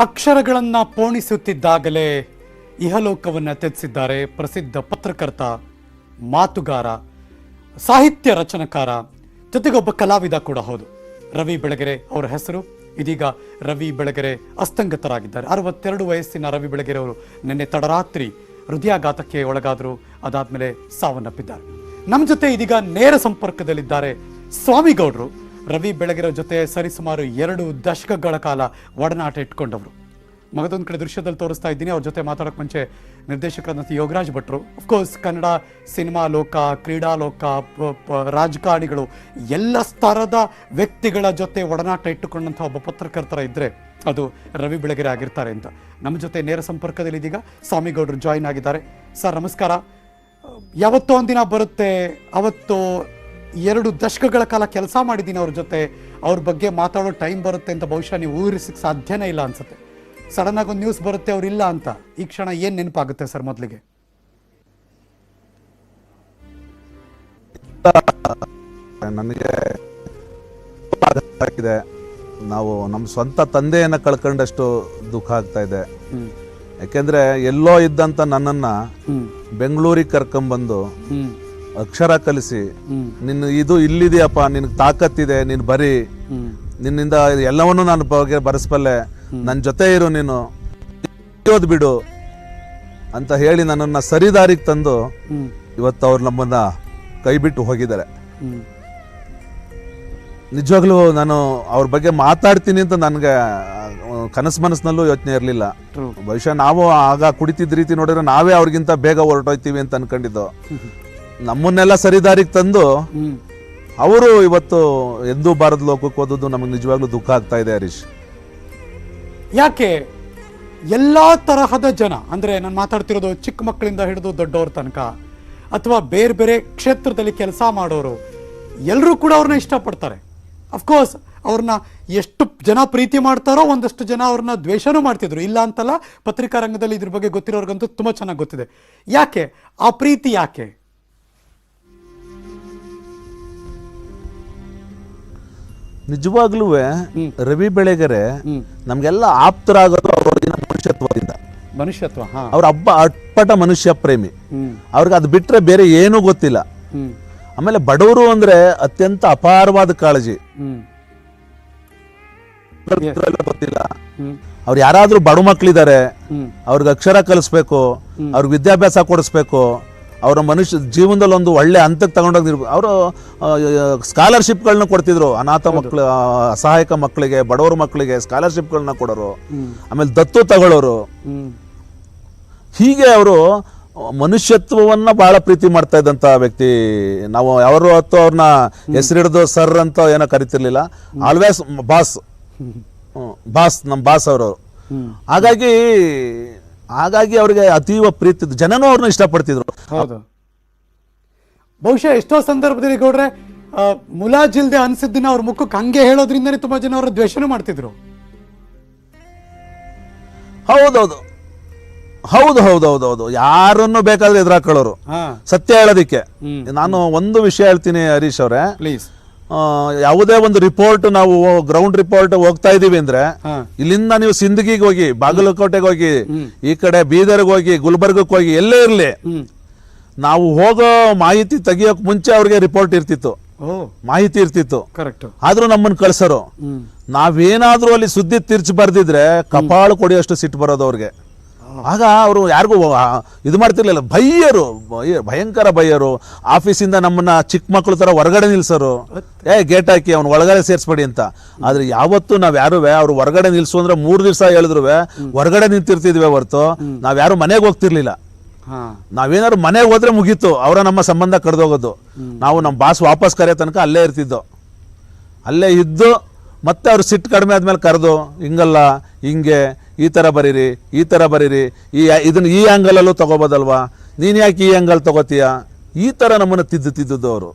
ಅಕ್ಷರಗಳನ್ನ ಪೋಣಿಸುತ್ತಿದ್ದಾಗಲೇ ಇಹಲೋಕವನ್ನ ತ್ಯಜಿಸಿದ್ದಾರೆ ಪ್ರಸಿದ್ಧ ಪತ್ರಕರ್ತ, ಮಾತುಗಾರ, ಸಾಹಿತ್ಯ ರಚನಕಾರ ಜೊತೆಗೆ ಒಬ್ಬ ಕಲಾವಿದ ಕೂಡ ಹೌದು. ರವಿ ಬೆಳಗೆರೆ ಅವರ ಹೆಸರು. ಇದೀಗ ರವಿ ಬೆಳಗೆರೆ ಅಸ್ತಂಗತರಾಗಿದ್ದಾರೆ. ಅರವತ್ತೆರಡು ವಯಸ್ಸಿನ ರವಿ ಬೆಳಗೆರೆ ಅವರು ನಿನ್ನೆ ತಡರಾತ್ರಿ ಹೃದಯಾಘಾತಕ್ಕೆ ಒಳಗಾದರು ಅದಾದ್ಮೇಲೆ ಸಾವನ್ನಪ್ಪಿದ್ದಾರೆ. ನಮ್ಮ ಜೊತೆ ಇದೀಗ ನೇರ ಸಂಪರ್ಕದಲ್ಲಿದ್ದಾರೆ ಸ್ವಾಮಿಗೌಡರು. ರವಿ ಬೆಳಗೆರೆ ಜೊತೆ ಸರಿಸುಮಾರು ಎರಡು ದಶಕಗಳ ಕಾಲ ಒಡನಾಟ ಇಟ್ಕೊಂಡವರು. ಮಗದೊಂದು ಕಡೆ ದೃಶ್ಯದಲ್ಲಿ ತೋರಿಸ್ತಾ ಇದ್ದೀನಿ, ಅವ್ರ ಜೊತೆ ಮಾತಾಡೋಕೆ ಮುಂಚೆ ನಿರ್ದೇಶಕರಾದಂಥ ಯೋಗರಾಜ್ ಭಟ್ರು. ಅಫ್ಕೋರ್ಸ್ ಕನ್ನಡ ಸಿನಿಮಾ ಲೋಕ, ಕ್ರೀಡಾ ಲೋಕ ರಾಜಕಾರಣಿಗಳು, ಎಲ್ಲ ಸ್ತರದ ವ್ಯಕ್ತಿಗಳ ಜೊತೆ ಒಡನಾಟ ಇಟ್ಟುಕೊಂಡಂಥ ಒಬ್ಬ ಪತ್ರಕರ್ತರ ಇದ್ದರೆ ಅದು ರವಿ ಬೆಳಗೆರೆ ಆಗಿರ್ತಾರೆ ಅಂತ. ನಮ್ಮ ಜೊತೆ ನೇರ ಸಂಪರ್ಕದಲ್ಲಿ ಇದೀಗ ಸ್ವಾಮಿಗೌಡರು ಜಾಯಿನ್ ಆಗಿದ್ದಾರೆ. ಸರ್, ನಮಸ್ಕಾರ. ಯಾವತ್ತೋ ಒಂದಿನ ಬರುತ್ತೆ, ಅವತ್ತು ಎರಡು ದಶಕಗಳ ಕಾಲ ಕೆಲಸ ಮಾಡಿದ್ದೀನಿ ಅವ್ರ ಜೊತೆ. ಅವ್ರ ಬಗ್ಗೆ ಮಾತಾಡೋ ಟೈಮ್ ಬರುತ್ತೆ ಅಂತ ಬಹುಶಃ ನೀವು ಊಹಿಸಕ್ಕೆ ಸಾಧ್ಯನೇ ಇಲ್ಲ ಅನ್ಸುತ್ತೆ. ಸಡನ್ ಆಗಿ ಒಂದು ನ್ಯೂಸ್ ಬರುತ್ತೆ ಅವ್ರು ಇಲ್ಲ ಅಂತ. ಈ ಕ್ಷಣ ಏನು ನೆನಪಾಗುತ್ತೆ ಸರ್ ಮೊದಲಿಗೆ? ನನಗೆ ಆಗಿದೆ. ನಾವು ನಮ್ಮ ಸ್ವಂತ ತಂದೆಯನ್ನ ಕಳ್ಕೊಂಡಷ್ಟು ದುಃಖ ಆಗ್ತಾ ಇದೆ. ಯಾಕೆಂದ್ರೆ ಎಲ್ಲೋ ಇದ್ದಂತ ನನ್ನನ್ನ ಬೆಂಗಳೂರಿಗೆ ಕರ್ಕೊಂಡ್ಬಂದು ಅಕ್ಷರ ಕಲಿಸಿ ನಿನ್ನ ಇದು ಇಲ್ಲಿದೆಯಪ್ಪ ನಿನಗೆ ತಾಕತ್ತಿದೆ ನೀನು ಬರೀ ನಿನ್ನಿಂದ ಎಲ್ಲವನ್ನೂ ನಾನು ಬಗ್ಗೆ ಬರೆಸ್ಬಲ್ಲೆ ನನ್ನ ಜೊತೆ ಇರು ನೀನು ಓದ್ ಬಿಡು ಅಂತ ಹೇಳಿ ನನ್ನನ್ನು ಸರಿದಾರಿಗೆ ತಂದು ಇವತ್ತು ಅವ್ರು ನಮ್ಮನ್ನ ಕೈ ಬಿಟ್ಟು ಹೋಗಿದ್ದಾರೆ ನಿಜವಾಗ್ಲೂ ನಾನು ಅವ್ರ ಬಗ್ಗೆ ಮಾತಾಡ್ತೀನಿ ಅಂತ ನನಗೆ ಕನಸು ಮನಸ್ಸಿನಲ್ಲೂ ಯೋಚನೆ ಇರಲಿಲ್ಲ. ಬಹುಶಃ ನಾವು ಆಗ ಕುಡಿತಿದ್ದ ರೀತಿ ನೋಡಿದ್ರೆ ನಾವೇ ಅವ್ರಿಗಿಂತ ಬೇಗ ಹೊರಟೋಯ್ತೀವಿ ಅಂತ ಅನ್ಕೊಂಡಿದ್ದು. ನಮ್ಮನ್ನೆಲ್ಲ ಸರಿದಾರಿಗೆ ತಂದು ಅವರು ಇವತ್ತು ಎಂದೂ ಬಾರದ ಲೋಕಕ್ಕೆ ಹೋದದ್ದು ನಮಗೆ ನಿಜವಾಗ್ಲೂ ದುಃಖ ಆಗ್ತಾ ಇದೆ ಹರೀಶ್. ಯಾಕೆ? ಎಲ್ಲಾ ತರಹದ ಜನ ಅಂದ್ರೆ ನಾನು ಮಾತಾಡ್ತಿರೋದು ಚಿಕ್ಕ ಮಕ್ಕಳಿಂದ ಹಿಡಿದು ದೊಡ್ಡವ್ರ ತನಕ ಅಥವಾ ಬೇರೆ ಬೇರೆ ಕ್ಷೇತ್ರದಲ್ಲಿ ಕೆಲಸ ಮಾಡೋರು ಎಲ್ಲರೂ ಕೂಡ ಅವ್ರನ್ನ ಇಷ್ಟಪಡ್ತಾರೆ. ಅಫ್ಕೋರ್ಸ್ ಅವ್ರನ್ನ ಎಷ್ಟು ಜನ ಪ್ರೀತಿ ಮಾಡ್ತಾರೋ ಒಂದಷ್ಟು ಜನ ಅವ್ರನ್ನ ದ್ವೇಷನೂ ಮಾಡ್ತಿದ್ರು. ಇಲ್ಲ ಅಂತಲ್ಲ ಪತ್ರಿಕಾ ರಂಗದಲ್ಲಿ ಇದ್ರ ಬಗ್ಗೆ ಗೊತ್ತಿರೋರ್ಗಂತೂ ತುಂಬ ಚೆನ್ನಾಗಿ ಗೊತ್ತಿದೆ. ಯಾಕೆ? ಆ ಪ್ರೀತಿ ಯಾಕೆ? ನಿಜವಾಗ್ಲೂ ರವಿ ಬೆಳೆಗರೆ ನಮ್ಗೆಲ್ಲ ಆಪ್ತರಾಗೋದು ಅವ್ರಿಗಿನ ಮನುಷ್ಯತ್ವದಿಂದ. ಮನುಷ್ಯತ್ವ ಅವ್ರ ಹಬ್ಬ ಅಟ್ಪಟ ಮನುಷ್ಯ ಪ್ರೇಮಿ. ಅವ್ರಿಗೆ ಅದು ಬಿಟ್ರೆ ಬೇರೆ ಏನೂ ಗೊತ್ತಿಲ್ಲ. ಆಮೇಲೆ ಬಡವರು ಅಂದ್ರೆ ಅತ್ಯಂತ ಅಪಾರವಾದ ಕಾಳಜಿ. ಗೊತ್ತಿಲ್ಲ. ಅವ್ರ ಯಾರಾದ್ರೂ ಬಡ ಮಕ್ಳಿದಾರೆ ಅವ್ರಿಗೆ ಅಕ್ಷರ ಕಲಿಸ್ಬೇಕು ಅವ್ರಿಗೆ ವಿದ್ಯಾಭ್ಯಾಸ ಕೊಡಿಸ್ಬೇಕು ಅವರ ಮನುಷ್ಯ ಜೀವನದಲ್ಲಿ ಒಂದು ಒಳ್ಳೆ ಹಂತಕ್ಕೆ ತಗೊಂಡೋಗಿ ಅವರು ಸ್ಕಾಲರ್ಶಿಪ್ಗಳನ್ನ ಕೊಡ್ತಿದ್ರು. ಅನಾಥ ಮಕ್ಕಳು ಅಸಹಾಯಕ ಮಕ್ಕಳಿಗೆ ಬಡವರ ಮಕ್ಕಳಿಗೆ ಸ್ಕಾಲರ್ಶಿಪ್ಗಳನ್ನ ಕೊಡೋರು. ಆಮೇಲೆ ದತ್ತು ತಗೊಳ್ಳೋರು ಹೀಗೆ ಅವರು ಮನುಷ್ಯತ್ವವನ್ನ ಬಹಳ ಪ್ರೀತಿ ಮಾಡ್ತಾ ಇದ್ದಂತ ವ್ಯಕ್ತಿ. ನಾವು ಯಾರು ಹೊತ್ತು ಅವ್ರನ್ನ ಹೆಸರಿಡ್ದು ಸರ್ ಅಂತ ಏನೋ ಕರಿತಿರ್ಲಿಲ್ಲ. Always boss. ಬಾಸ್ ನಮ್ಮ ಬಾಸ್ ಅವರು. ಹಾಗಾಗಿ ಹಾಗಾಗಿ ಅವ್ರಿಗೆ ಅತೀವ ಪ್ರೀತಿ ಜನನು ಅವ್ರನ್ನ ಇಷ್ಟಪಡ್ತಿದ್ರು. ಹೌದು. ಬಹುಶಃ ಎಷ್ಟೋ ಸಂದರ್ಭದಲ್ಲಿ ಗೌಡ್ರೆ ಮುಲಾಜಿಲ್ದೆ ಅನ್ಸಿದ್ದನ್ನ ಅವ್ರ ಮುಖಕ್ಕೆ ಹಂಗೆ ಹೇಳೋದ್ರಿಂದನೇ ತುಂಬಾ ಜನ ಅವರು ದ್ವೇಷನು ಮಾಡ್ತಿದ್ರು. ಹೌದೌದು. ಹೌದು ಹೌದು ಹೌದು ಹೌದು. ಯಾರನ್ನು ಬೇಕಾದ್ರೆ ಎದುರಾಕೊಳ್ಳೋರು ಸತ್ಯ ಹೇಳೋದಿಕ್ಕೆ. ನಾನು ಒಂದು ವಿಷಯ ಹೇಳ್ತೀನಿ ಹರೀಶ್ ಅವರೇ. ಪ್ಲೀಸ್ ಯಾವುದೇ ಒಂದು ರಿಪೋರ್ಟ್ ನಾವು ಗ್ರೌಂಡ್ ರಿಪೋರ್ಟ್ ಹೋಗ್ತಾ ಇದೀವಿ ಅಂದ್ರೆ ಇಲ್ಲಿಂದ ನೀವು ಸಿಂದಗಿಗೆ ಹೋಗಿ ಬಾಗಲಕೋಟೆಗೆ ಹೋಗಿ ಈ ಕಡೆ ಬೀದರ್ಗೆ ಹೋಗಿ ಗುಲ್ಬರ್ಗಕ್ಕೆ ಹೋಗಿ ಎಲ್ಲೇ ಇರಲಿ ನಾವು ಹೋಗೋ ಮಾಹಿತಿ ತೆಗಿಯೋಕ್ ಮುಂಚೆ ಅವ್ರಿಗೆ ರಿಪೋರ್ಟ್ ಇರ್ತಿತ್ತು. ಮಾಹಿತಿ ಇರ್ತಿತ್ತು. ಕರೆಕ್ಟ್ ಆದ್ರೂ ನಮ್ಮನ್ನ ಕಳ್ಸರು. ನಾವೇನಾದ್ರೂ ಅಲ್ಲಿ ಸುದ್ದಿ ತಿರ್ಚಿ ಬರ್ದಿದ್ರೆ ಕಪಾಳು ಕೊಡಿಯೋಷ್ಟು ಸಿಟ್ಟು ಬರೋದು ಅವ್ರಿಗೆ. ಆಗ ಅವರು ಯಾರಿಗೂ ಇದು ಮಾಡ್ತಿರ್ಲಿಲ್ಲ. ಬೈಯರು ಬೈಯ- ಭಯಂಕರ ಬೈಯರು ಆಫೀಸಿಂದ ನಮ್ಮನ್ನ ಚಿಕ್ಕ ಮಕ್ಕಳು ತರ ಹೊರಗಡೆ ನಿಲ್ಸರು. ಏ ಗೇಟ್ ಹಾಕಿ ಅವ್ನು ಒಳಗಡೆ ಸೇರಿಸ್ಬೇಡಿ ಅಂತ. ಆದ್ರೆ ಯಾವತ್ತು ನಾವು ಯಾರು ಅವ್ರು ಹೊರಗಡೆ ನಿಲ್ಸು ಅಂದ್ರೆ ಮೂರು ದಿವಸ ಹೇಳಿದ್ರು ಹೊರಗಡೆ ನಿಂತಿರ್ತಿದ್ವಿ ಹೊರ್ತು. ನಾವು ಯಾರು ಮನೆಗೆ ಹೋಗ್ತಿರ್ಲಿಲ್ಲ. ನಾವೇನಾದ್ರು ಮನೆಗೆ ಹೋದ್ರೆ ಮುಗೀತು. ಅವರ ನಮ್ಮ ಸಂಬಂಧ ಕಡ್ದೋಗೋದು. ನಾವು ನಮ್ಮ ಬಾಸ್ ವಾಪಸ್ ಕರೆಯೋ ತನಕ ಅಲ್ಲೇ ಇರ್ತಿದ್ದೋ. ಅಲ್ಲೇ ಇದ್ದು ಮತ್ತೆ ಅವ್ರು ಸಿಟ್ಟು ಕಡಿಮೆ ಆದ್ಮೇಲೆ ಕರೆದು ಹಿಂಗಲ್ಲ ಹಿಂಗೆ ಈ ಥರ ಬರೀರಿ ಈ ಥರ ಬರೀರಿ ಈ ಇದನ್ನು ಈ ಆ್ಯಂಗಲಲ್ಲೂ ತಗೋಬೋದಲ್ವಾ? ನೀನು ಯಾಕೆ ಈ ಆ್ಯಂಗಲ್ ತಗೋತೀಯ? ಈ ಥರ ನಮ್ಮನ್ನು ತಿದ್ದು ತಿದ್ದುದು ಅವರು.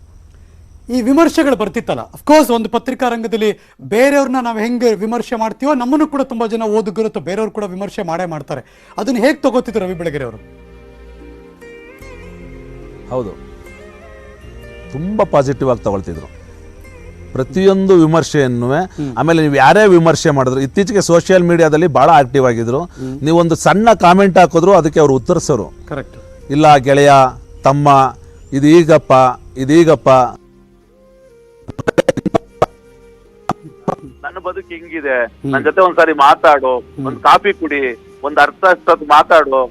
ಈ ವಿಮರ್ಶೆಗಳು ಬರ್ತಿತ್ತಲ್ಲ? ಅಫ್ಕೋರ್ಸ್ ಒಂದು ಪತ್ರಿಕಾ ರಂಗದಲ್ಲಿ ಬೇರೆಯವ್ರನ್ನ ನಾವು ಹೆಂಗೆ ವಿಮರ್ಶೆ ಮಾಡ್ತೀವೋ ನಮ್ಮನ್ನು ಕೂಡ ತುಂಬ ಜನ ಓದುಗರು ಅಥವಾ ಬೇರೆಯವ್ರು ಕೂಡ ವಿಮರ್ಶೆ ಮಾಡೇ ಮಾಡ್ತಾರೆ. ಅದನ್ನು ಹೇಗೆ ತಗೋತಿದ್ರು ರವಿ ಬೆಳಗೆರೆ ಅವರು? ಹೌದು. ತುಂಬ ಪಾಸಿಟಿವ್ ಆಗಿ ತಗೊಳ್ತಿದ್ರು. ಪ್ರತಿಯೊಂದು ವಿಮರ್ಶೆಯನ್ನು ಆಮೇಲೆ ನೀವು ಯಾರೇ ವಿಮರ್ಶೆ ಮಾಡಿದ್ರು ಇತ್ತೀಚೆಗೆ ಸೋಷಿಯಲ್ ಮೀಡಿಯಾದಲ್ಲಿ ಬಹಳ ಆಕ್ಟಿವ್ ಆಗಿದ್ರು. ನೀವೊಂದು ಸಣ್ಣ ಕಾಮೆಂಟ್ ಹಾಕಿದ್ರು ಅದಕ್ಕೆ ಅವರು ಉತ್ತರಿಸೋರು ಕರೆಕ್ಟ್ ಇಲ್ಲ ಗೆಳೆಯ ತಮ್ಮ ಇದೀಗಪ್ಪ ಈಗಪ್ಪ ಇದೀಗಪ್ಪ. ನನ್ನ ಬದುಕು ಹಿಂಗಿದೆ. ನನ್ನ ಜೊತೆ ಒಂದ್ಸಾರಿ ಮಾತಾಡು. ಒಂದ್ ಕಾಫಿ ಕುಡಿ. ಒಂದ್ ಅರ್ಥ ಅಷ್ಟೊತ್ತು ಮಾತಾಡು.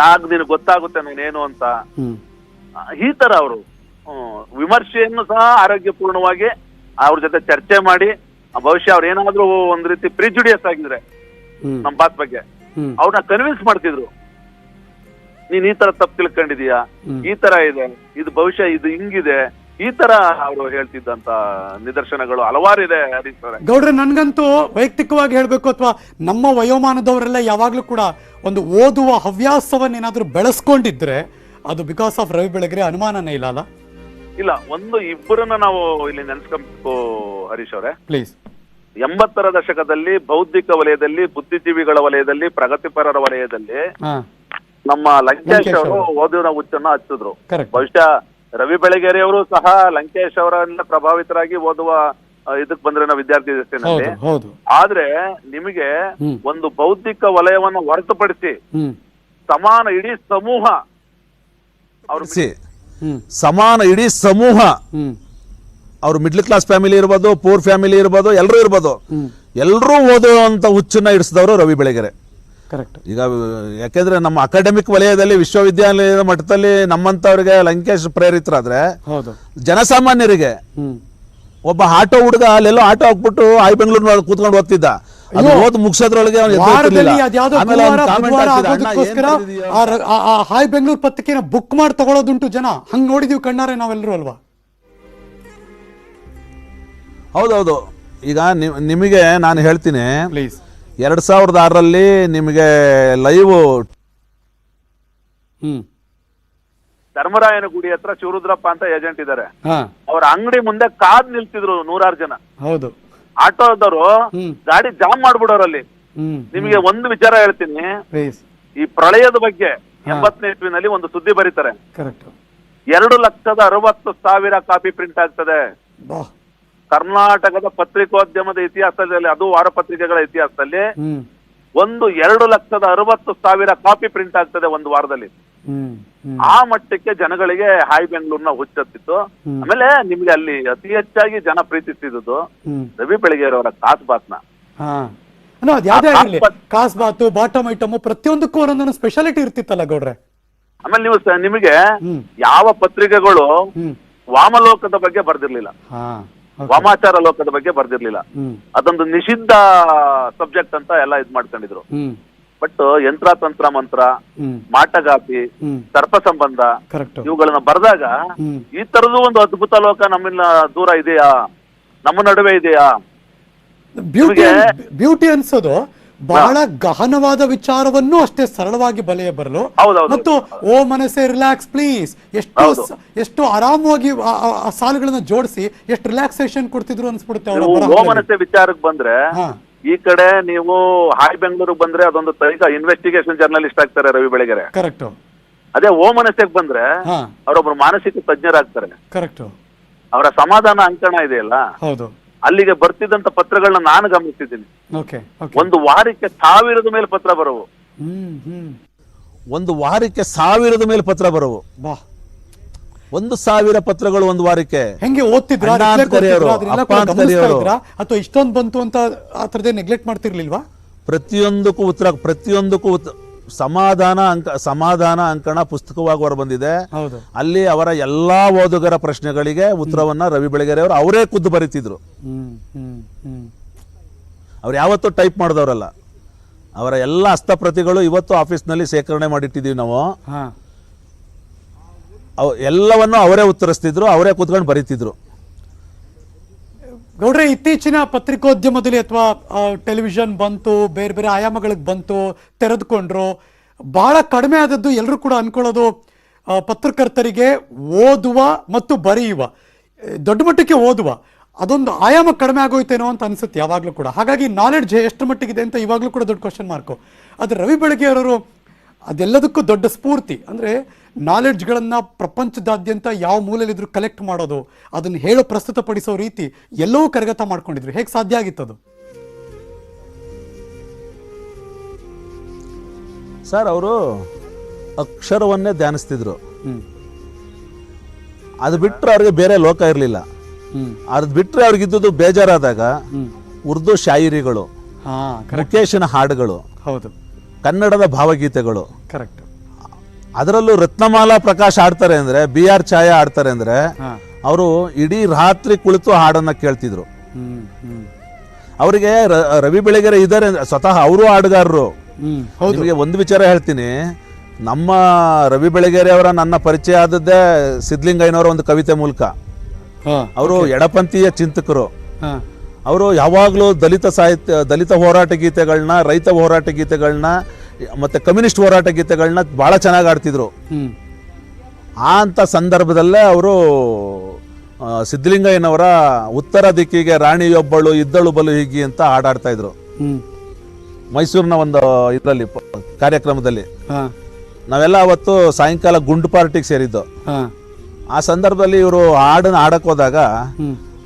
ನಾಗ್ ದಿನ ಗೊತ್ತಾಗುತ್ತೆ ಏನು ಅಂತ. ಈ ತರ ಅವರು. ವಿಮರ್ಶೆಯನ್ನು ಸಹ ಆರೋಗ್ಯಪೂರ್ಣವಾಗಿ ಅವ್ರ ಜೊತೆ ಚರ್ಚೆ ಮಾಡಿ ಆ, ಬಹುಶಃ ಅವ್ರು ಏನಾದ್ರೂ ಒಂದ್ ರೀತಿ ಪ್ರಿಜುಡಿಯಸ್ ಆಗಿದ್ರೆ ನಮ್ ಬಾತ್ ಬಗ್ಗೆ ಅವ್ರನ್ನ ಕನ್ವಿನ್ಸ್ ಮಾಡ್ತಿದ್ರು. ನೀನ್ ಈ ತರ ತಪ್ಪು ತಿಳ್ಕೊಂಡಿದೀಯ? ಈ ತರ ಇದೆ ಇದು ಭವಿಷ್ಯ ಇದು ಹಿಂಗಿದೆ ಈ ತರ ಅವರು ಹೇಳ್ತಿದ್ದಂತ ನಿದರ್ಶನಗಳು ಹಲವಾರು ಇದೆ ಗೌಡ್ರೆ ನನ್ಗಂತೂ ವೈಯಕ್ತಿಕವಾಗಿ ಹೇಳ್ಬೇಕು ಅಥವಾ ನಮ್ಮ ವಯೋಮಾನದವರೆಲ್ಲ ಯಾವಾಗ್ಲೂ ಕೂಡ ಒಂದು ಓದುವ ಹವ್ಯಾಸವನ್ನ ಏನಾದ್ರೂ ಬೆಳೆಸ್ಕೊಂಡಿದ್ರೆ ಅದು ಬಿಕಾಸ್ ಆಫ್ ರವಿ ಬೆಳಗ್ರೆ ಅನುಮಾನನೇ ಇಲ್ಲ ಅಲ್ಲ? ಇಲ್ಲ ಒಂದು ಇಬ್ಬರನ್ನ ನಾವು ಇಲ್ಲಿ ನೆನೆಸ್ಕೊಬೇಕು ಹರೀಶ್ ಅವರೇ. ಪ್ಲೀಸ್ ಎಂಬತ್ತರ ದಶಕದಲ್ಲಿ ಬೌದ್ಧಿಕ ವಲಯದಲ್ಲಿ ಬುದ್ಧಿಜೀವಿಗಳ ವಲಯದಲ್ಲಿ ಪ್ರಗತಿಪರರ ವಲಯದಲ್ಲಿ ನಮ್ಮ ಲಂಕೇಶ್ ಅವರು. ಓದಿನ ಹುಚ್ಚನ್ನ ಹಚ್ಚಿದ್ರು. ಬಹುಶಃ ರವಿ ಬೆಳಗೆರೆ ಅವರು ಸಹ ಲಂಕೇಶ್ ಅವರನ್ನ ಪ್ರಭಾವಿತರಾಗಿ ಓದುವ ಇದಕ್ ಬಂದ್ರೆ ನಾವು ವಿದ್ಯಾರ್ಥಿ ದೇಶದಲ್ಲಿ ಆದ್ರೆ ನಿಮಗೆ ಒಂದು ಬೌದ್ಧಿಕ ವಲಯವನ್ನು ಹೊರತುಪಡಿಸಿ ಸಮಾನ ಇಡೀ ಸಮೂಹ ಅವ್ರು ಸಮಾನ ಇಡೀ ಸಮೂಹ. ಅವ್ರು ಮಿಡ್ಲ್ ಕ್ಲಾಸ್ ಫ್ಯಾಮಿಲಿ ಇರ್ಬೋದು ಪೂರ್ ಫ್ಯಾಮಿಲಿ ಇರ್ಬೋದು ಎಲ್ಲರೂ ಇರ್ಬೋದು. ಎಲ್ಲರೂ ಓದುವಂಥ ಹುಚ್ಚನ್ನ ಇಡಿಸಿದವರು ರವಿ ಬೆಳಗೆರೆ. ಕರೆಕ್ಟ್ ಈಗ ಯಾಕೆಂದ್ರೆ ನಮ್ಮ ಅಕಾಡೆಮಿಕ್ ವಲಯದಲ್ಲಿ ವಿಶ್ವವಿದ್ಯಾಲಯದ ಮಟ್ಟದಲ್ಲಿ ನಮ್ಮಂತವ್ರಿಗೆ ಲಂಕೇಶ್ ಪ್ರೇರಿತರಾದ್ರೆ ಜನಸಾಮಾನ್ಯರಿಗೆ ಒಬ್ಬ ಆಟೋ ಹುಡುಗ ಅಲ್ಲೆಲ್ಲೋ ಆಟೋ ಹಾಕ್ಬಿಟ್ಟು ಆಯ್ ಬೆಂಗಳೂರು ಕೂತ್ಕೊಂಡು ಓದ್ತಿದ್ದ. ಅದು. ಓದ್ ಮುಗಿಸೋದ್ರೊಳಗೆ ಅವ್ನು ವಾರದಲ್ಲಿ. ಗುರುವಾರ ಬುಧವಾರ ಆಗೋದಕ್ಕೋಸ್ಕರ ಆ ಹಾಯ್ ಬೆಂಗಳೂರು ಪತ್ರಿಕೆನ ಬುಕ್ ಮಾಡಿ ತಗೊಳ್ಳೋದುಂಟು ಜನ. ಹಂಗ್ ನೋಡಿದೀವಿ ಕಣ್ಣಾರೆ ನಾವೆಲ್ಲರೂ ಅಲ್ವಾ? ಹೌದೌದು. ಈಗ ನಿಮಗೆ ನಾನು ಹೇಳ್ತೀನಿ. ಪ್ಲೀಸ್ ಎರಡ್ ಸಾವಿರದ ಆರರಲ್ಲಿ ನಿಮಗೆ ಲೈವ್ ಹ್ಮ್. ಧರ್ಮರಾಯನ ಗುಡಿ ಹತ್ರ ಶಿವರುದ್ರಪ್ಪ ಅಂತ ಏಜೆಂಟ್ ಇದ್ದಾರೆ. ಹಾ. ಅವ್ರ ಅಂಗಡಿ ಮುಂದೆ ಕಾದ್ ನಿಲ್ತಿದ್ರು ನೂರಾರು ಜನ. ಹೌದು. ಆಟೋದವರು ಗಾಡಿ ಜಾಮ್ ಮಾಡ್ಬಿಡೋರಲ್ಲಿ. ಅಲ್ಲಿ ನಿಮಗೆ ಒಂದು ವಿಚಾರ ಹೇಳ್ತೀನಿ. ಈ ಪ್ರಳಯದ ಬಗ್ಗೆ ಎಂಬತ್ತನೇ ಇಸ್ವಿನಲ್ಲಿ ಒಂದು ಸುದ್ದಿ ಬರೀತಾರೆ. ಎರಡು ಲಕ್ಷದ ಅರವತ್ತು ಸಾವಿರ ಕಾಪಿ ಪ್ರಿಂಟ್ ಆಗ್ತದೆ. ಕರ್ನಾಟಕದ ಪತ್ರಿಕೋದ್ಯಮದ ಇತಿಹಾಸದಲ್ಲಿ ಅದು ವಾರಪತ್ರಿಕೆಗಳ ಇತಿಹಾಸದಲ್ಲಿ ಒಂದು ಎರಡು ಲಕ್ಷದ ಅರವತ್ತು ಸಾವಿರ ಕಾಪಿ ಪ್ರಿಂಟ್ ಆಗ್ತದೆ ಒಂದು ವಾರದಲ್ಲಿ. ಆ ಮಟ್ಟಕ್ಕೆ ಜನಗಳಿಗೆ ಹಾಯ್ ಬೆಂಗಳೂರಿನ ಹುಚ್ಚತ್ತಿತ್ತು. ಆಮೇಲೆ ನಿಮ್ಗೆ ಅಲ್ಲಿ ಅತಿ ಹೆಚ್ಚಾಗಿ ಜನ ಪ್ರೀತಿಸಿದ್ದು ರವಿ ರವಿ ಅವರ ಕಾಸ್ ಬಾತ್ನ. ಯಾವ್ದೇ ಕಾಸ್ ಬಾತ್ ಬಾಟಮ್ ಐಟಮ್ ಪ್ರತಿಯೊಂದಕ್ಕೂ ಒಂದೊಂದು ಸ್ಪೆಷಾಲಿಟಿ ಇರ್ತಿತ್ತಲ್ಲ ಗೌಡ್ರೆ? ಆಮೇಲೆ ನೀವು ನಿಮಗೆ ಯಾವ ಪತ್ರಿಕೆಗಳು ವಾಮಲೋಕದ ಬಗ್ಗೆ ಬರ್ದಿರ್ಲಿಲ್ಲ. ವಾಮಾಚಾರ ಲೋಕದ ಬಗ್ಗೆ ಬರ್ದಿರ್ಲಿಲ್ಲ. ಅದೊಂದು ನಿಷಿದ್ಧ ಸಬ್ಜೆಕ್ಟ್ ಅಂತ ಎಲ್ಲ ಇದ್ ಮಾಡ್ಕೊಂಡಿದ್ರು. ಬಟ್ ಯಂತ್ರ ತಂತ್ರ ಮಂತ್ರ ಮಾಟಗಾತಿ ಸರ್ಪ ಸಂಬಂಧ ಇವುಗಳನ್ನ ಬರೆದಾಗ ಈ ತರದ್ದು ಒಂದು ಅದ್ಭುತ ಲೋಕ ನಮ್ಮಿಂದ ದೂರ ಇದೆಯಾ? ನಮ್ಮ ನಡುವೆ ಇದೆಯಾ? ಬ್ಯೂಟಿ ಬ್ಯೂಟಿ ಅನ್ಸೋದು ಬಹಳ ಗಹನವಾದ ವಿಚಾರವನ್ನು ಅಷ್ಟೇ ಸರಳವಾಗಿ ಬಲೆಯ ಬರಲು. ಮತ್ತು ಓ ಮನಸ್ಸೆ ರಿಲ್ಯಾಕ್ಸ್ ಪ್ಲೀಸ್ ಎಷ್ಟು ಎಷ್ಟು ಆರಾಮವಾಗಿ ಸಾಲುಗಳನ್ನ ಜೋಡಿಸಿ ಎಷ್ಟು ರಿಲ್ಯಾಕ್ಸೇಷನ್ ಕೊಡ್ತಿದ್ರು ಅನ್ಸ್ಬಿಡುತ್ತೆ ಅವರ ಬರಹಗಳಲ್ಲಿ. ಓಮನಸೆ ವಿಚಾರಕ್ಕೆ ಬಂದ್ರೆ ಈ ಕಡೆ ನೀವು ಹಾಯ್ ಬೆಂಗಳೂರಿಗೆ ಬಂದ್ರೆ ಅದೊಂದು ತನಿಖಾ ಇನ್ವೆಸ್ಟಿಗೇಷನ್ ಜರ್ನಲಿಸ್ಟ್ ಆಗ್ತಾರೆ ರವಿ ಬೆಳಗೆರೆ. ಕರೆಕ್ಟ್ ಅದೇ ಓ ಓಮನಸೆಗೆ ಬಂದ್ರೆ ಅವರೊಬ್ರು ಮಾನಸಿಕ ತಜ್ಞರಾಗ್ತಾರೆ. ಕರೆಕ್ಟ್ ಅವರ ಸಮಾಧಾನ ಅಂಕಣ ಇದೆಯಲ್ಲ? ಹೌದು. ಅಲ್ಲಿಗೆ ಬರ್ತಿದ್ದಂತ ಪತ್ರಗಳನ್ನ ನಾನು ಗಮನಿಸಿದ್ದೀನಿ. ಓಕೆ ಓಕೆ ಒಂದು ವಾರಕ್ಕೆ ಸಾವಿರದ ಮೇಲೆ ಪತ್ರ ಬರವು. ಒಂದು ವಾರಕ್ಕೆ ಸಾವಿರದ ಮೇಲೆ ಪತ್ರ ಬರವು. ಬಾ. ಒಂದು ಸಾವಿರ ಪತ್ರಗಳು ಒಂದು ವಾರಕ್ಕೆ. ಹೆಂಗೆ ಓದ್ತಿದ್ರ. ಅಥವಾ ಇಷ್ಟೊಂದು ಬಂತು ಅಂತ ಆ ಥರದೇ ನೆಗ್ಲೆಕ್ಟ್ ಮಾಡ್ತಿರ್ಲಿಲ್ವಾ? ಪ್ರತಿಯೊಂದಕ್ಕೂ ಉತ್ತರ ಪ್ರತಿಯೊಂದಕ್ಕೂ ಸಮಾಧಾನ ಅಂಕ ಸಮಾಧಾನ ಅಂಕಣ ಪುಸ್ತಕವಾಗಿ ಹೊರಬಂದಿದೆ. ಅಲ್ಲಿ ಅವರ ಎಲ್ಲಾ ಓದುಗರ ಪ್ರಶ್ನೆಗಳಿಗೆ ಉತ್ತರವನ್ನ ರವಿ ಬೆಳಗೆರೆ ಅವರು ಅವರೇ ಖುದ್ದು ಬರೀತಿದ್ರು. ಅವ್ರು ಯಾವತ್ತೂ ಟೈಪ್ ಮಾಡಿದವರಲ್ಲ. ಅವರ ಎಲ್ಲ ಹಸ್ತಪ್ರತಿಗಳು ಇವತ್ತು ಆಫೀಸ್ನಲ್ಲಿ ಸೇಕರಣೆ ಮಾಡಿಟ್ಟಿದ್ದೀವಿ ನಾವು. ಎಲ್ಲವನ್ನು ಅವರೇ ಉತ್ತರಿಸ್ತಿದ್ರು ಅವರೇ ಕೂತ್ಕೊಂಡು ಬರೀತಿದ್ರು. ಗೌಡ್ರೆ, ಇತ್ತೀಚಿನ ಪತ್ರಿಕೋದ್ಯಮದಲ್ಲಿ ಅಥವಾ ಟೆಲಿವಿಷನ್ ಬಂತು, ಬೇರೆ ಬೇರೆ ಆಯಾಮಗಳಿಗೆ ಬಂತು, ತೆರೆದುಕೊಂಡ್ರು ಬಹಳ ಕಡಿಮೆ ಆದದ್ದು ಎಲ್ಲರೂ ಕೂಡ ಅನ್ಕೊಳ್ಳೋದು ಪತ್ರಕರ್ತರಿಗೆ ಓದುವ ಮತ್ತು ಬರೆಯುವ. ದೊಡ್ಡ ಮಟ್ಟಕ್ಕೆ ಓದುವ. ಅದೊಂದು ಆಯಾಮ ಕಡಿಮೆ ಆಗೋಯ್ತೇನೋ ಅಂತ ಅನಿಸುತ್ತೆ ಯಾವಾಗಲೂ ಕೂಡ. ಹಾಗಾಗಿ ನಾಲೆಡ್ಜ್ ಎಷ್ಟು ಮಟ್ಟಿಗಿದೆ ಅಂತ ಇವಾಗಲೂ ಕೂಡ ದೊಡ್ಡ ಕ್ವಶನ್ ಮಾರ್ಕು ಆದರೆ ರವಿ ಬೆಳಗೆಯವರು ಅದೆಲ್ಲದಕ್ಕೂ ದೊಡ್ಡ ಸ್ಫೂರ್ತಿ. ಅಂದರೆ ನಾಲೆಡ್ಜ್ಗಳನ್ನು ಪ್ರಪಂಚದಾದ್ಯಂತ ಯಾವ ಮೂಲೆಯಲ್ಲಿದ್ರು ಕಲೆಕ್ಟ್ ಮಾಡೋದು ಅದನ್ನು ಹೇಳೋ ಪ್ರಸ್ತುತಪಡಿಸೋ ರೀತಿ ಎಲ್ಲವೂ ಕರಗತ ಮಾಡ್ಕೊಂಡಿದ್ರು. ಹೇಗೆ ಸಾಧ್ಯ ಆಗಿತ್ತದು? ಸರ್ ಅವರು ಅಕ್ಷರವನ್ನೇ ಧ್ಯಾನಿಸ್ತಿದ್ರು. ಅದು ಬಿಟ್ಟರೆ ಅವ್ರಿಗೆ ಬೇರೆ ಲೋಕ ಇರಲಿಲ್ಲ. ಅದು ಬಿಟ್ಟರೆ ಅವ್ರಿಗಿದ್ದುದು ಬೇಜಾರಾದಾಗ ಉರ್ದು ಶಾಯಿರಿಗಳು ಮುಖೇಶನ ಹಾಡುಗಳು ಹೌದು. ಕನ್ನಡದ ಭಾವಗೀತೆಗಳು ಕರೆಕ್ಟ್ ಅದರಲ್ಲೂ ರತ್ನಮಾಲಾ ಪ್ರಕಾಶ್ ಆಡ್ತಾರೆ ಅಂದ್ರೆ ಬಿ ಆರ್ ಛಾಯಾ ಆಡ್ತಾರೆ ಅಂದ್ರೆ ಅವರು ಇಡೀ ರಾತ್ರಿ ಕುಳಿತು ಹಾಡನ್ನ ಕೇಳ್ತಿದ್ರು. ಅವರಿಗೆ ರವಿ ಬೆಳಗೆರೆ ಇದಾರೆ ಸ್ವತಃ ಅವರು ಹಾಡುಗಾರರು. ನಿಮಗೆ ಒಂದು ವಿಚಾರ ಹೇಳ್ತೀನಿ. ನಮ್ಮ ರವಿ ಬೆಳಗೆರೆ ಅವರ ನನ್ನ ಪರಿಚಯ ಆದದ್ದೇ ಸಿದ್ಲಿಂಗಯ್ಯನವರ ಒಂದು ಕವಿತೆ ಮೂಲಕ. ಅವರು ಎಡಪಂಥೀಯ ಚಿಂತಕರು. ಅವರು ಯಾವಾಗಲೂ ದಲಿತ ಸಾಹಿತ್ಯ ದಲಿತ ಹೋರಾಟ ಗೀತೆಗಳನ್ನ ರೈತ ಹೋರಾಟ ಗೀತೆಗಳನ್ನ ಮತ್ತೆ ಕಮ್ಯುನಿಸ್ಟ್ ಹೋರಾಟ ಗೀತೆಗಳನ್ನ ಭಾಳ ಚೆನ್ನಾಗಿ ಆಡ್ತಿದ್ರು. ಆ ಅಂತ ಸಂದರ್ಭದಲ್ಲೇ ಅವರು ಸಿದ್ಧಲಿಂಗಯ್ಯನವರ ಉತ್ತರ ದಿಕ್ಕಿಗೆ ರಾಣಿಯೊಬ್ಬಳು ಇದ್ದಳು ಬಲು ಹೀಗಿ ಅಂತ ಹಾಡಾಡ್ತಾ ಇದ್ರು. ಮೈಸೂರಿನ ಒಂದು ಇದರಲ್ಲಿ ಕಾರ್ಯಕ್ರಮದಲ್ಲಿ. ನಾವೆಲ್ಲ ಅವತ್ತು ಸಾಯಂಕಾಲ ಗುಂಡು ಪಾರ್ಟಿಗೆ ಸೇರಿದ್ದು. ಆ ಸಂದರ್ಭದಲ್ಲಿ ಇವರು ಹಾಡನ್ನ ಆಡಕ್ಕೆ ಹೋದಾಗ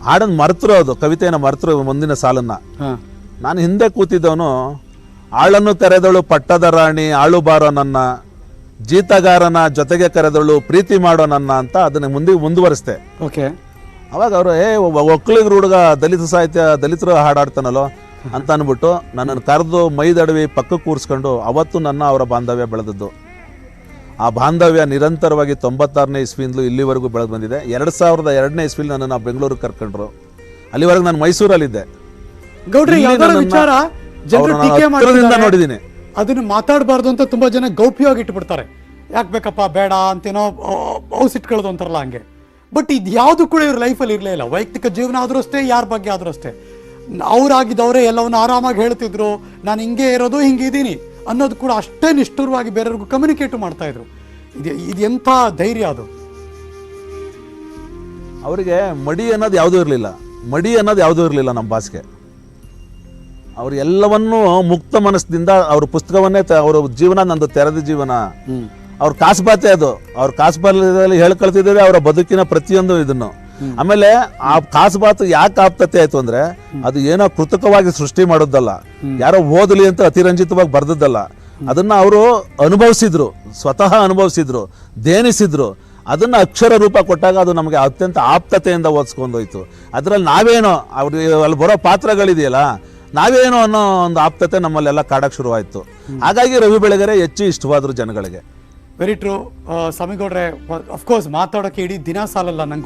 ಹಾಡನ್ನ ಮರ್ತರು ಅದು ಕವಿತೆಯನ್ನು ಮರ್ತರು ಮುಂದಿನ ಸಾಲನ್ನ. ನಾನು ಹಿಂದೆ ಕೂತಿದ್ದವನು ಆಳನ್ನು ತೆರೆದಳು ಪಟ್ಟದ ರಾಣಿ ಆಳು ಬಾರೋ ನನ್ನ ಜೀತಗಾರನ ಜೊತೆಗೆ ಕರೆದಳು ಪ್ರೀತಿ ಮಾಡೋ ನನ್ನ ಅಂತ ಅದನ್ನ ಮುಂದೆ ಮುಂದುವರಿಸ್ದೆ. ಓಕೆ. ಅವಾಗ ಅವರು ಏ ಒಕ್ಕಲಿಗರು ಹುಡುಗ ದಲಿತ ಸಾಹಿತ್ಯ ದಲಿತರು ಹಾಡಾಡ್ತಾನಲ್ಲೋ? ಅಂತ ಅಂದ್ಬಿಟ್ಟು ನನ್ನನ್ನು ಕರೆದು ಮೈದಡವಿ ಪಕ್ಕ ಕೂರಿಸ್ಕೊಂಡು ಅವತ್ತು ನನ್ನ ಅವರ ಬಾಂಧವ್ಯ ಬೆಳೆದದ್ದು. ಆ ಬಾಂಧವ್ಯ ನಿರಂತರವಾಗಿ ತೊಂಬತ್ತಾರನೇ ಇಸ್ವಿಯಿಂದಲೂ ಇಲ್ಲಿವರೆಗೂ ಬೆಳೆದು ಬಂದಿದೆ. ಎರಡು ಸಾವಿರದ ಎರಡನೇ ಇಸ್ವಿಲಿ ನನ್ನನ್ನು ಬೆಂಗಳೂರಿಗೆ ಕರ್ಕೊಂಡ್ರು. ಅಲ್ಲಿವರೆಗೂ ನಾನು ಮೈಸೂರಲ್ಲಿದ್ದೆ. ನೋಡಿದ್ದೀನಿ. ಅದನ್ನ ಮಾತಾಡಬಾರ್ದು ಅಂತ ತುಂಬಾ ಜನ ಗೌಪ್ಯವಾಗಿ ಇಟ್ಬಿಡ್ತಾರೆ. ಯಾಕೆ ಬೇಕಪ್ಪ ಬೇಡ ಅಂತೇನೋ ಔಸಿಟ್ಕೊಳ್ಳೋದು ಅಂತಾರಲ್ಲ ಹಂಗೆ. ಬಟ್ ಇದು ಯಾವುದು ಕೂಡ ಇವ್ರ ಲೈಫಲ್ಲಿ ಇರಲೇ ಇಲ್ಲ. ವೈಯಕ್ತಿಕ ಜೀವನ ಆದ್ರೂ ಅಷ್ಟೇ ಯಾರ ಬಗ್ಗೆ ಆದ್ರೂ ಅಷ್ಟೇ. ಅವ್ರಾಗಿದ್ದವರೇ ಎಲ್ಲವನ್ನು ಆರಾಮಾಗಿ ಹೇಳ್ತಿದ್ರು. ನಾನು ಹಿಂಗೆ ಇರೋದು ಹಿಂಗೆ ಇದ್ದೀನಿ ಅನ್ನೋದು ಕೂಡ ಅಷ್ಟೇ ನಿಷ್ಠುರವಾಗಿ ಬೇರೆಯವ್ರಿಗೂ ಕಮ್ಯುನಿಕೇಟ್ ಮಾಡ್ತಾ ಇದ್ರು. ಇದು ಇದು ಎಂಥ ಧೈರ್ಯ ಅದು. ಅವರಿಗೆ ಮಡಿ ಅನ್ನೋದು ಯಾವುದೂ ಇರಲಿಲ್ಲ. ಮಡಿ ಅನ್ನೋದು ಯಾವುದೂ ಇರಲಿಲ್ಲ ನಮ್ಮ ಭಾಷೆಗೆ ಅವ್ರು ಎಲ್ಲವನ್ನೂ ಮುಕ್ತ ಮನಸ್ಸಿನಿಂದ ಅವ್ರ ಪುಸ್ತಕವನ್ನೇ ತ- ಅವ್ರ ಜೀವನ ನಂದು ತೆರೆದ ಜೀವನ. ಅವ್ರ ಕಾಸುಬಾತೆ ಅದು. ಅವ್ರ ಕಾಸುಬಾತದಲ್ಲಿ ಹೇಳ್ಕೊಳ್ತಿದ್ದೇವೆ ಅವರ ಬದುಕಿನ ಪ್ರತಿಯೊಂದು ಇದನ್ನು. ಆಮೇಲೆ ಆ ಕಾಸುಬಾತು ಯಾಕೆ ಆಪ್ತತೆ ಆಯ್ತು ಅಂದ್ರೆ ಅದು ಏನೋ ಕೃತಕವಾಗಿ ಸೃಷ್ಟಿ ಮಾಡೋದಲ್ಲ. ಯಾರೋ ಓದಲಿ ಅಂತ ಅತಿರಂಜಿತವಾಗಿ ಬರ್ದದ್ದಲ್ಲ. ಅದನ್ನ ಅವರು ಅನುಭವಿಸಿದ್ರು, ಸ್ವತಃ ಅನುಭವಿಸಿದ್ರು ದೇನಿಸಿದ್ರು ಅದನ್ನ ಅಕ್ಷರ ರೂಪ ಕೊಟ್ಟಾಗ ಅದು ನಮಗೆ ಅತ್ಯಂತ ಆಪ್ತತೆಯಿಂದ ಓದಿಸ್ಕೊಂಡೋಯ್ತು ಅದರಲ್ಲಿ ನಾವೇನೋ ಅವ್ರಿಗೆ ಅಲ್ಲಿ ಬರೋ ಪಾತ್ರಗಳಿದೆಯಲ್ಲ, ನಾವೇನೋ ಅನ್ನೋ ಒಂದು ಆಪ್ತತೆ ನಮ್ಮಲ್ಲೆಲ್ಲ ಕಾಡಕ್ಕೆ ಶುರುವಾಯಿತು. ಹಾಗಾಗಿ ರವಿ ಬೆಳಗೆರೆ ಹೆಚ್ಚು ಇಷ್ಟವಾದ್ರು ಜನಗಳಿಗೆ. ವೆರಿ ಟ್ರೂ ಸ್ವಾಮಿಗೌಡ್ರೆ ಅಫ್ಕೋರ್ಸ್ ಮಾತಾಡೋಕೆ ಇಡೀ ದಿನ ಸಾಲಲ್ಲ ನಂಗೆ.